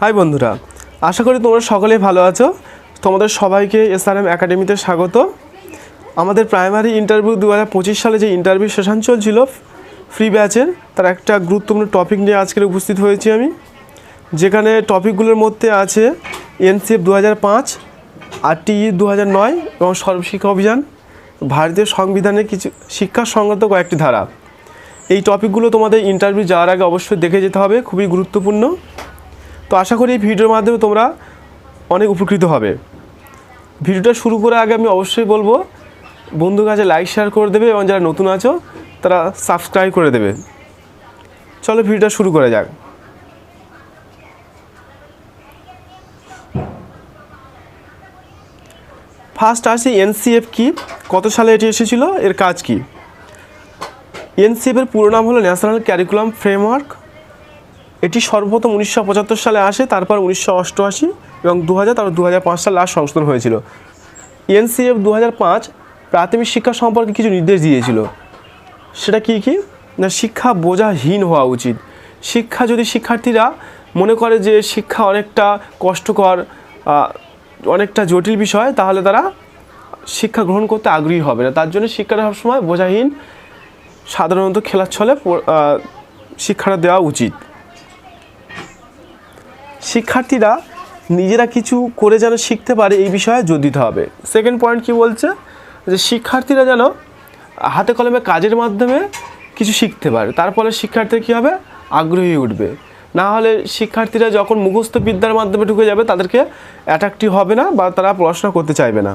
High বন্ধুরা, আশা করি তোমরা সকলেই ভালো আছো। তোমাদের সবাইকে এসআরএম একাডেমিতে স্বাগত। আমাদের প্রাইমারি ইন্টারভিউ দু হাজার পঁচিশ সালে যে ইন্টারভিউ সেশন চলছিল ফ্রি ব্যাচের তার একটা গুরুত্বপূর্ণ টপিক নিয়ে আজকের উপস্থিত হয়েছি আমি। যেখানে টপিকগুলোর মধ্যে আছে এনসিএফ দু হাজার পাঁচ আরটিই দু হাজার নয় এবং সর্বশিক্ষা অভিযান, ভারতীয় সংবিধানের কিছু শিক্ষা সংক্রান্ত কয়েকটি ধারা। এই টপিকগুলো তোমাদের ইন্টারভিউ যাওয়ার আগে অবশ্যই দেখে যেতে হবে, খুবই গুরুত্বপূর্ণ। তো আশা করি এই ভিডিওর মাধ্যমে তোমরা অনেক উপকৃত হবে। ভিডিওটা শুরু করার আগে আমি অবশ্যই বলব, বন্ধুর কাছে লাইক শেয়ার করে দেবে এবং যারা নতুন আছো, তারা সাবস্ক্রাইব করে দেবে। চলো ভিডিওটা শুরু করা যাক। ফার্স্ট আসি এনসিএফ কি? কত সালে এটি এসেছিল? এর কাজ কি? এনসিএফ এর পুরো নাম হলো ন্যাশনাল ক্যারিকুলাম ফ্রেমওয়ার্ক এটি সর্বপ্রথম উনিশশো পঁচাত্তর সালে আসে, তারপর উনিশশো অষ্টআশি এবং দু হাজার তারপর দু হাজার পাঁচ সালে লাস্ট সংশোধন হয়েছিল। এনসিএফ দু হাজার পাঁচ প্রাথমিক শিক্ষা সম্পর্কে কিছু নির্দেশ দিয়েছিল। সেটা কি কি? না, শিক্ষা বোঝাহীন হওয়া উচিত। শিক্ষা যদি শিক্ষার্থীরা মনে করে যে শিক্ষা অনেকটা কষ্টকর অনেকটা জটিল বিষয়, তাহলে তারা শিক্ষা গ্রহণ করতে আগ্রহী হবে না। তার জন্য শিক্ষাটা সবসময় বোঝাহীন, সাধারণত খেলার ছলে শিক্ষাটা দেওয়া উচিত। শিক্ষার্থীরা নিজেরা কিছু করে যেন শিখতে পারে এই বিষয়ে জোর দিতে হবে। সেকেন্ড পয়েন্ট কি বলছে? যে শিক্ষার্থীরা যেন হাতে কলমে কাজের মাধ্যমে কিছু শিখতে পারে। তার ফলে শিক্ষার্থী কী হবে? আগ্রহী উঠবে। না হলে শিক্ষার্থীরা যখন মুখস্থ বিদ্যার মাধ্যমে ঢুকে যাবে, তাদেরকে অ্যাট্রাক্টিভ হবে না বা তারা পড়াশোনা করতে চাইবে না।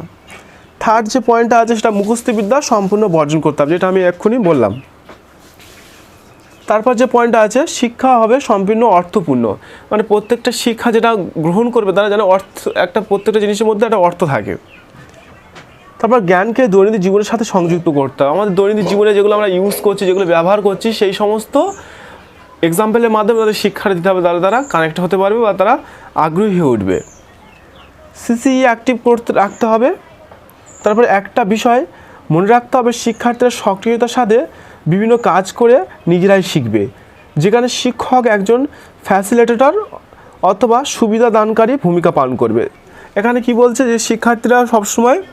থার্ড যে পয়েন্টটা আছে, সেটা মুখস্থ বিদ্যা সম্পূর্ণ বর্জন করতে হবে, যেটা আমি এক্ষুনি বললাম। তারপর যে পয়েন্টটা আছে, শিক্ষা হবে সম্পূর্ণ অর্থপূর্ণ। মানে প্রত্যেকটা শিক্ষা যেটা গ্রহণ করবে, তারা যেন অর্থ, একটা প্রত্যেকটা জিনিসের মধ্যে একটা অর্থ থাকে। তারপর জ্ঞানকে দৈনন্দিন জীবনের সাথে সংযুক্ত করতে হবে আমাদের দৈনন্দিন জীবনে যেগুলো আমরা ইউজ করছি, যেগুলো ব্যবহার করছি, সেই সমস্ত এক্সাম্পলের মাধ্যমে তাদের শিক্ষাটা দিতে হবে, তারা তারা কানেক্ট হতে পারবে বা তারা আগ্রহী হয়ে উঠবে। সিসিই অ্যাক্টিভ করতে, রাখতে হবে। তারপর একটা বিষয় মনে রাখতে হবে, শিক্ষার্থীরা সক্রিয়তার সাথে বিভিন্ন কাজ করে নিজেরাই শিখবে। যেখানে শিক্ষক একজন ফ্যাসিলিটেটর অথবা সুবিধা দানকারী ভূমিকা পালন করবে। এখানে কি বলছে যে শিক্ষার্থীরা সবসময়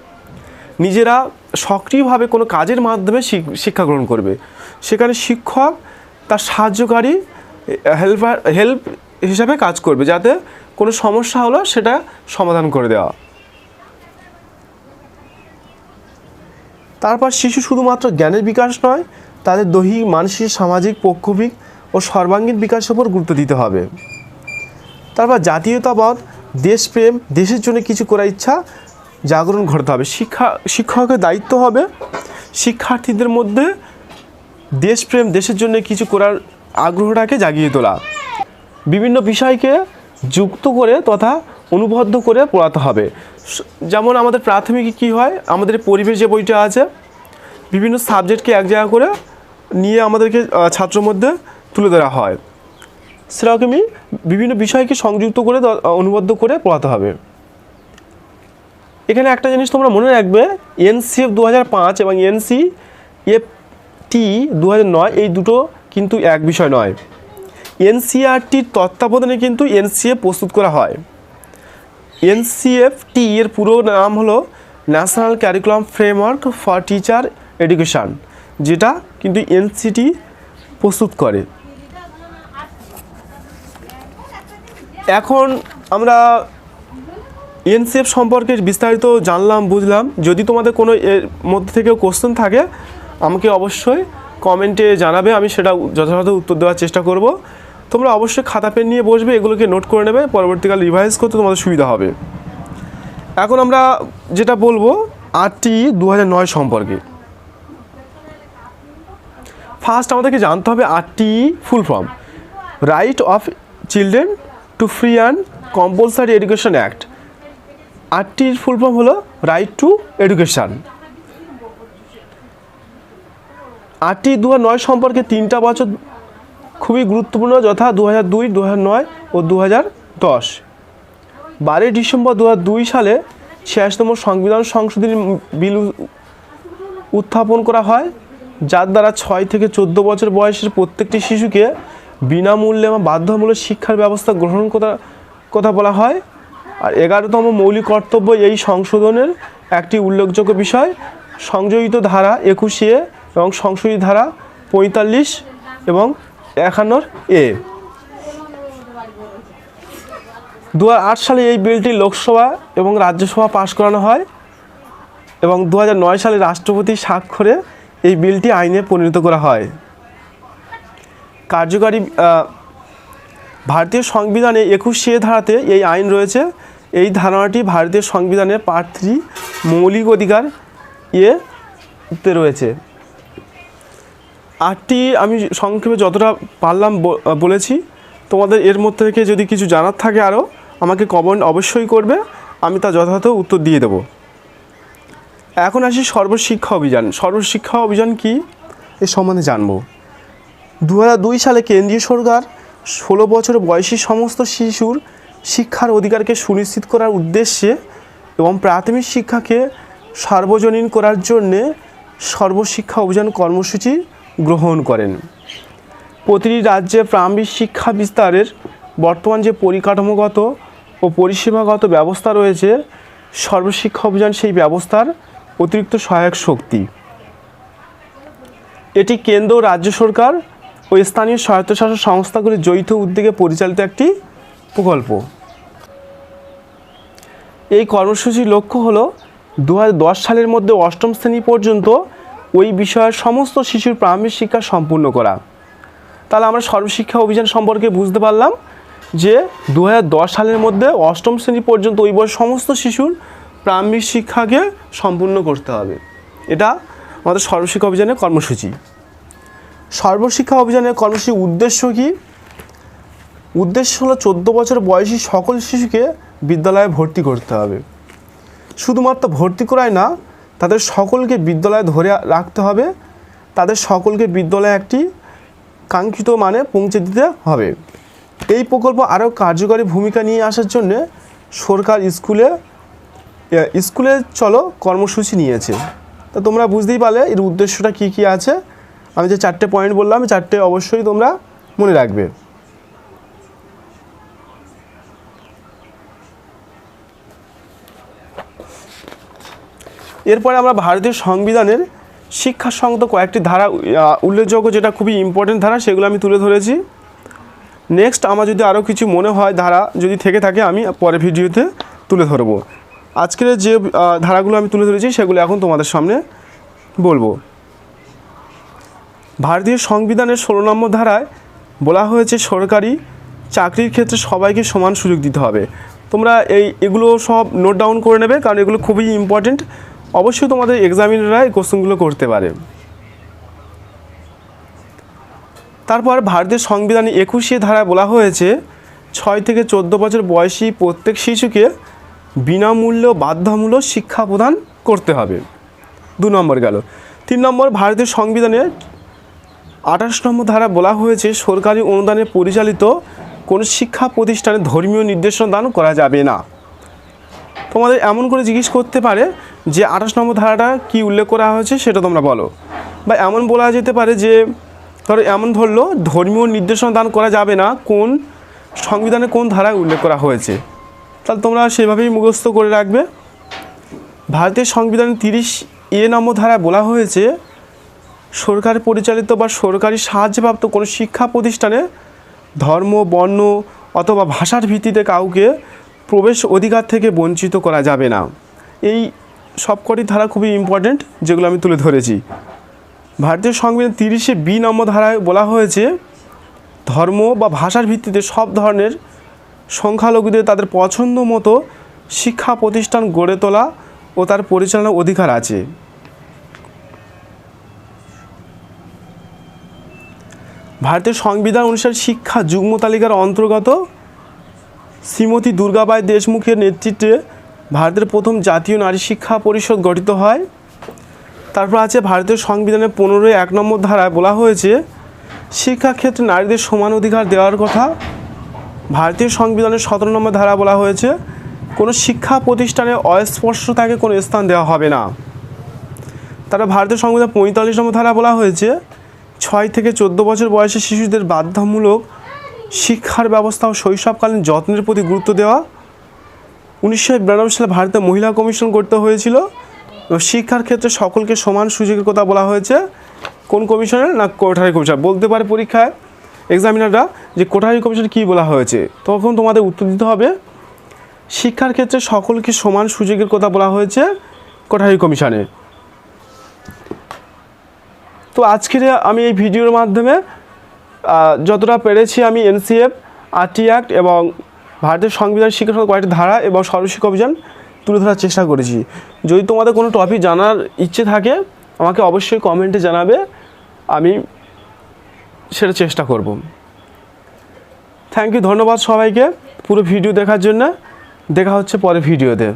নিজেরা সক্রিয়ভাবে কোনো কাজের মাধ্যমে শিক- শিক্ষা গ্রহণ করবে। সেখানে শিক্ষক তার সাহায্যকারী হেল্পার হেল্প হিসাবে কাজ করবে, যাতে কোনো সমস্যা হলো সেটা সমাধান করে দেওয়া। তারপর শিশু শুধুমাত্র জ্ঞানের বিকাশ নয় তাদের দৈহিক মানসিক সামাজিক পক্ষবিক ও সর্বাঙ্গীন বিকাশের উপর গুরুত্ব দিতে হবে। তারপর জাতীয়তাবাদ, দেশপ্রেম, দেশের জন্য কিছু করার ইচ্ছা জাগরণ ঘটাতে হবে। শিক্ষা, শিক্ষকের দায়িত্ব হবে শিক্ষার্থীদের মধ্যে দেশপ্রেম, দেশের জন্য কিছু করার আগ্রহটাকে জাগিয়ে তোলা। বিভিন্ন বিষয়কে যুক্ত করে তথা অনুবদ্ধ করে পড়াতে হবে। যেমন আমাদের প্রাথমিকে কি হয়, আমাদের পরিবেশ যে বইটা আছে, বিভিন্ন সাবজেক্টকে এক জায়গা করে নিয়ে আমাদেরকে আহ, ছাত্রর মধ্যে তুলে ধরা হয়। সেরকমই বিভিন্ন বিষয়কে সংযুক্ত করে অনুবদ্ধ করে পড়াতে হবে। এখানে একটা জিনিস তোমরা মনে রাখবে এনসিএফ দু হাজার পাঁচ এবং এনসি এফ টি দু নয় এই দুটো কিন্তু এক বিষয় নয়। এনসিআরটির তত্ত্বাবধানে কিন্তু এনসিএফ প্রস্তুত করা হয়। এনসিএফটি এর পুরো নাম হলো national curriculum framework for teacher education যেটা কিন্তু এনসিটি প্রস্তুত করে। এখন আমরা এনসিএফ সম্পর্কে বিস্তারিত জানলাম, বুঝলাম। যদি তোমাদের কোনো এর মধ্যে থেকে কোশ্চেন থাকে, আমাকে অবশ্যই কমেন্টে জানাবে, আমি সেটা যথাযথ উত্তর দেওয়ার চেষ্টা করব। তোমরা অবশ্যই খাতা, পেন নিয়ে বসবে, এগুলোকে নোট করে নেবে, পরবর্তীকালে রিভাইজ করতে তোমাদের সুবিধা হবে। এখন আমরা যেটা বলব আটটি দু হাজার নয় সম্পর্কে। ফার্স্ট আমাদেরকে জানতে হবে আটটি full form right of children to free and compulsory education act আটটির full form হলো রাইট টু এডুকেশান আটটি দু নয় সম্পর্কে তিনটা বছর খুবই গুরুত্বপূর্ণ, যথা দু হাজার দুই দু হাজার নয় ও দু হাজার দশ। বারোই ডিসেম্বর দু দুই সালে ছিয়াশতম সংবিধান সংশোধনী বিল উত্থাপন করা হয়। যার দ্বারা ছয় থেকে চোদ্দ বছর বয়সের প্রত্যেকটি শিশুকে বিনামূল্যে বা বাধ্যতামূলক শিক্ষার ব্যবস্থা গ্রহণ করা কথা বলা হয়। আর এগারোতম মৌলিক কর্তব্য এই সংশোধনের একটি উল্লেখযোগ্য বিষয়। সংযোজিত ধারা একুশে এবং সংশোধিত ধারা পঁয়তাল্লিশ এবং একান্নর এ। দু হাজার আট সালে এই বিলটি লোকসভা এবং রাজ্যসভা পাশ করানো হয় এবং দু হাজার নয় সালে রাষ্ট্রপতি স্বাক্ষরে এই বিলটি আইনে পরিণত করা হয়। কার্যকারী ভারতীয় সংবিধানে একুশে ধারাতে এই আইন রয়েছে। এই ধারণাটি ভারতীয় সংবিধানের পার্ট থ্রি মৌলিক অধিকার ইয়েতে রয়েছে। আটটি আমি সংক্ষেপে যতটা পারলাম বলেছি। তোমাদের এর মধ্যে থেকে যদি কিছু জানার থাকে আরও, আমাকে কমেন্ট অবশ্যই করবে। আমি তা যথাযথ উত্তর দিয়ে দেবো। এখন আসি সর্বশিক্ষা অভিযান। সর্বশিক্ষা অভিযান কি? এর সম্বন্ধে জানব। দু দুই সালে কেন্দ্রীয় সরকার ষোলো বছর বয়সী সমস্ত শিশুর শিক্ষার অধিকারকে সুনিশ্চিত করার উদ্দেশ্যে এবং প্রাথমিক শিক্ষাকে সার্বজনীন করার জন্যে সর্বশিক্ষা অভিযান কর্মসূচি গ্রহণ করেন। প্রতিটি রাজ্যে প্রারম্ভিক শিক্ষা বিস্তারের বর্তমান যে পরিকাঠামোগত ও পরিষেবাগত ব্যবস্থা রয়েছে, সর্বশিক্ষা অভিযান সেই ব্যবস্থার অতিরিক্ত সহায়ক শক্তি। এটি কেন্দ্র রাজ্য সরকার ও স্থানীয় স্বায়ত্তশাসন সংস্থাগুলির যৌথ উদ্যোগে পরিচালিত একটি প্রকল্প। এই কর্মসূচির লক্ষ্য হলো দু হাজার দশ সালের মধ্যে অষ্টম শ্রেণি পর্যন্ত ওই বিষয়ের সমস্ত শিশুর প্রাথমিক শিক্ষা সম্পূর্ণ করা। তাহলে আমরা সর্বশিক্ষা অভিযান সম্পর্কে বুঝতে পারলাম যে দু হাজার দশ সালের মধ্যে অষ্টম শ্রেণি পর্যন্ত ওই বয়স সমস্ত শিশুর প্রাথমিক শিক্ষাকে সম্পূর্ণ করতে হবে। এটা আমাদের সর্বশিক্ষা অভিযানের কর্মসূচি। সর্বশিক্ষা অভিযানের কর্মসূচির উদ্দেশ্য কি? উদ্দেশ্য হলো চোদ্দ বছর বয়সী সকল শিশুকে বিদ্যালয়ে ভর্তি করতে হবে। শুধুমাত্র ভর্তি করায় না, তাদের সকলকে বিদ্যালয়ে ধরে রাখতে হবে। তাদের সকলকে বিদ্যালয়ে একটি কাঙ্ক্ষিত মানে পৌঁছে দিতে হবে। এই প্রকল্প আরও কার্যকরী ভূমিকা নিয়ে আসার জন্য সরকার স্কুলে স্কুলে চলো, কর্মসূচি নিয়েছে। তা তোমরা বুঝতেই পারলে, এর উদ্দেশ্যটা কী কী আছে? আমি যে চারটে পয়েন্ট বললাম, চারটে অবশ্যই তোমরা মনে রাখবে। এরপরে আমরা ভারতীয় সংবিধানের শিক্ষা সংক্রান্ত কয়েকটি ধারা উল্লেখযোগ্য যেটা খুবই ইম্পর্টেন্ট ধারা, সেগুলো আমি তুলে ধরেছি। নেক্সট আমার যদি আরও কিছু মনে হয় ধারা যদি থেকে থাকে, আমি পরে ভিডিওতে তুলে ধরবো। আজকের যে ধারাগুলো আমি তুলে ধরেছি, সেগুলো এখন তোমাদের সামনে বলব। ভারতীয় সংবিধানের ষোলো নম্বর ধারায় বলা হয়েছে, সরকারি চাকরির ক্ষেত্রে সবাইকে সমান সুযোগ দিতে হবে। তোমরা এই, এগুলো সব নোট ডাউন করে নেবে, কারণ এগুলো খুবই ইম্পর্টেন্ট অবশ্যই তোমাদের এক্সামিনাররা এই কোশ্চেনগুলো করতে পারে। তারপর ভারতীয় সংবিধানে একুশে ধারায় বলা হয়েছে, ছয় থেকে চোদ্দ বছর বয়সী প্রত্যেক শিশুকে বিনামূল্য বাধ্যতামূলক শিক্ষা প্রদান করতে হবে। দু নম্বর গেল। তিন নম্বর ভারতীয় সংবিধানে আঠাশ নম্বর ধারা বলা হয়েছে, সরকারি অনুদানে পরিচালিত কোনো শিক্ষা প্রতিষ্ঠানে ধর্মীয় নির্দেশনা দান করা যাবে না। তোমাদের এমন করে জিজ্ঞেস করতে পারে যে আঠাশ নম্বর ধারাটা কি উল্লেখ করা হয়েছে সেটা তোমরা বলো। বা এমন বলা যেতে পারে যে, ধরো এমন ধরলো, ধর্মীয় নির্দেশনা দান করা যাবে না, কোন সংবিধানে কোন ধারায় উল্লেখ করা হয়েছে। তাহলে তোমরা সেভাবেই মুখস্থ করে রাখবে। ভারতের সংবিধান তিরিশ এ নম্বর ধারায় বলা হয়েছে, সরকার পরিচালিত বা সরকারি সাহায্যপ্রাপ্ত কোনো শিক্ষা প্রতিষ্ঠানে ধর্ম, বর্ণ অথবা ভাষার ভিত্তিতে কাউকে প্রবেশ অধিকার থেকে বঞ্চিত করা যাবে না। এই সবকটি ধারা খুবই ইম্পর্ট্যান্ট যেগুলো আমি তুলে ধরেছি। ভারতীয় সংবিধান তিরিশে বি নম্বর ধারায় বলা হয়েছে, ধর্ম বা ভাষার ভিত্তিতে সব ধরনের সংখ্যালঘুদের তাদের পছন্দ মতো শিক্ষা প্রতিষ্ঠান গড়ে তোলা ও তার পরিচালনার অধিকার আছে। ভারতের সংবিধান অনুসারে শিক্ষা যুগ্ম তালিকার অন্তর্গত শ্রীমতী দুর্গাবাই দেশমুখের নেতৃত্বে ভারতের প্রথম জাতীয় নারী শিক্ষা পরিষদ গঠিত হয়। তারপর আছে ভারতীয় সংবিধানের পনেরোই এক নম্বর ধারায় বলা হয়েছে, শিক্ষাক্ষেত্রে নারীদের সমান অধিকার দেওয়ার কথা। ভারতীয় সংবিধানের সতেরো নম্বর ধারা বলা হয়েছে, কোনো শিক্ষা প্রতিষ্ঠানে অস্পর্শতাকে কোনো স্থান দেওয়া হবে না। তারা ভারতীয় সংবিধান পঁয়তাল্লিশ নম্বর ধারা বলা হয়েছে, ছয় থেকে চোদ্দ বছর বয়সী শিশুদের বাধ্যতামূলক শিক্ষার ব্যবস্থা ও শৈশবকালীন যত্নের প্রতি গুরুত্ব দেওয়া। উনিশশো বিরানব্বই সালে ভারতে মহিলা কমিশন করতে হয়েছিল শিক্ষার ক্ষেত্রে সকলকে সমান সুযোগের কথা বলা হয়েছে, কোন কমিশনের না কোঠারি কমিশন। বলতে পারে পরীক্ষায় এক্সামিনাররা যে কোঠারি কমিশন কী বলা হয়েছে, তখন তোমাদের উত্তর দিতে হবে, শিক্ষার ক্ষেত্রে সকলকে সমান সুযোগের কথা বলা হয়েছে কোঠারি কমিশনে। তো আজকের আমি এই ভিডিওর মাধ্যমে যতটা পেরেছি আমি এনসিএফ, আরটি অ্যাক্ট এবং ভারতের সংবিধান শিক্ষা কয়েকটি ধারা এবং সর্বশিক্ষা অভিযান তুলে ধরার চেষ্টা করেছি। যদি তোমাদের কোনো টপিক জানার ইচ্ছে থাকে, আমাকে অবশ্যই কমেন্টে জানাবে, আমি সেটা চেষ্টা করব। থ্যাংক ইউ ধন্যবাদ সবাইকে পুরো ভিডিও দেখার জন্য। দেখা হচ্ছে পরে ভিডিওতে।